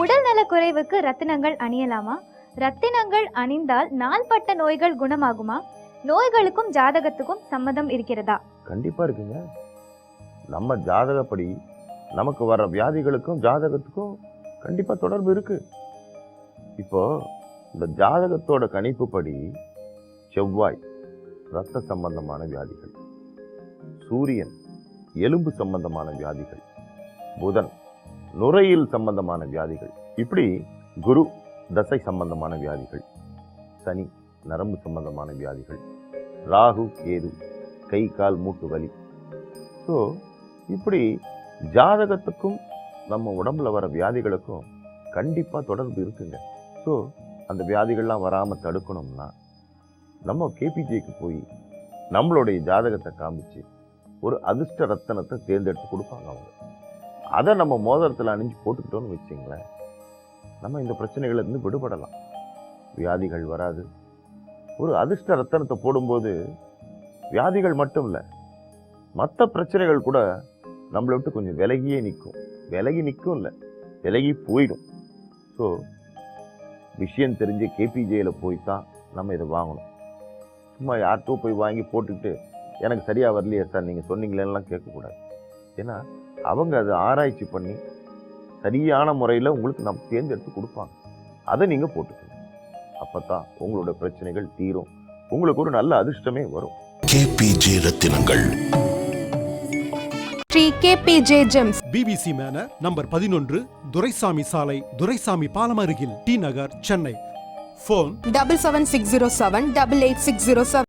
உடல்நல குறைவுக்கு ரத்தினங்கள் அணியலாமா? ரத்தினங்கள் அணிந்தால் நாள்பட்ட நோய்கள் குணமாகுமா? நோய்களுக்கும் ஜாதகத்துக்கும் சம்மதம் இருக்கிறதா? கண்டிப்பா இருக்குங்க. நம்ம ஜாதகப்படி நமக்கு வர வியாதிகளுக்கும் ஜாதகத்துக்கும் கண்டிப்பா தொடர்பு இருக்கு. இப்போ இந்த ஜாதகத்தோட கணிப்புப்படி செவ்வாய் இரத்த சம்பந்தமான வியாதிகள் சூரியன் எலும்பு சம்பந்தமான வியாதிகள் புதன் நுரையில் சம்பந்தமான வியாதிகள். இப்படி குரு தசை சம்பந்தமான வியாதிகள் சனி நரம்பு சம்பந்தமான வியாதிகள் ராகு கேது கை கால் மூட்டு வலி. ஸோ இப்படி ஜாதகத்துக்கும் நம்ம உடம்புல வர வியாதிகளுக்கும் கண்டிப்பாக தொடர்பு இருக்குங்க. ஸோ அந்த வியாதிகள்லாம் வராமல் தடுக்கணும்னா நம்ம கேபிஜேக்கு போய் நம்மளுடைய ஜாதகத்தை காமிச்சு ஒரு அதிர்ஷ்ட ரத்தனத்தை தேர்ந்தெடுத்து கொடுப்பாங்க அவங்க. அதை நம்ம மோதிரத்தில் அணிஞ்சு போட்டுக்கிட்டோம்னு வச்சிங்களேன் நம்ம இந்த பிரச்சனைகள்லேருந்து விடுபடலாம். வியாதிகள் வராது. ஒரு அதிர்ஷ்ட ரத்தனத்தை போடும்போது வியாதிகள் மட்டும் இல்லை மற்ற பிரச்சனைகள் கூட நம்மளை விட்டு கொஞ்சம் விலகியே நிற்கும். விலகி நிற்கும் இல்லை விலகி போயிடும். ஸோ விஷயம் தெரிஞ்ச கேபிஜேயில் போய் தான் நம்ம இதை வாங்கணும். சும்மா யார்கிட்டும் போய் வாங்கி போட்டுக்கிட்டு எனக்கு சரியாக வரலையே சார் நீங்கள் சொன்னீங்களேலாம் கேட்கக்கூடாது. ஏன்னா அவங்க அதை ஆராய்ச்சி பண்ணி சரியான முறையில் உங்களுக்கு நம்ம தேர்ந்தெடுத்து கொடுப்பாங்க. அதை நீங்கள் போட்டுக்கணும். அப்போ தான் உங்களோட பிரச்சனைகள் தீரும். உங்களுக்கு ஒரு நல்ல அதிர்ஷ்டமே வரும். கேபிஜே ரத்தினங்கள். Shri KPJ gems. BBC manor number பதினொன்று துரைசாமி சாலை துரைசாமி பாலம் அருகில் T Nagar Chennai. Phone double seven six zero seven double eight six zero seven.